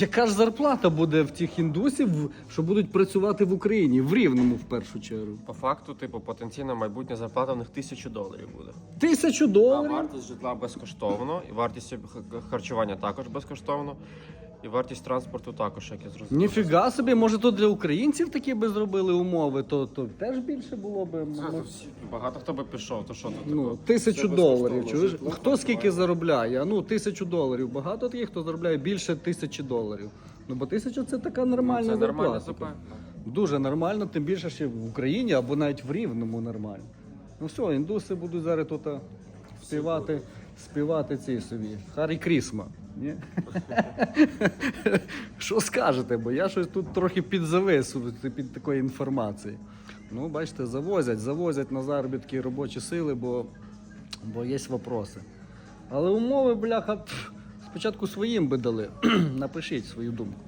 Яка ж зарплата буде в тих індусів, що будуть працювати в Україні, в Рівному в першу чергу? По факту, типу, потенційна майбутня зарплата в них тисячу доларів буде. Тисячу А вартість житла безкоштовно, і вартість харчування також безкоштовно, і вартість транспорту також, як я зрозумів. Ніфіга собі, може то для українців такі би зробили умови, то, то теж більше було би. Це, то всі- Багато хто би пішов, то що тут Ну, такого? тисячу Все доларів. безкоштовно, Чуєш? житло, Хто скільки харчування. заробляє? А, Ну, тисячу доларів. Багато таких, хто заробляє більше тисячі доларів. Ну, бо тисяча це така нормальна Це нормальна зарплата. зарплата. Дуже нормально, тим більше ще в Україні або навіть в Рівному нормально. Ну все, індуси будуть зараз тут а, співати, співати ці собі. Харі Крісма. Ні? Що скажете? Бо я щось тут трохи підзавис під такої інформації. Ну, бачите, завозять, завозять на заробітки робочі сили, бо, бо є вопроси. Але умови, бляха, спочатку своїм би дали. Напишіть свою думку.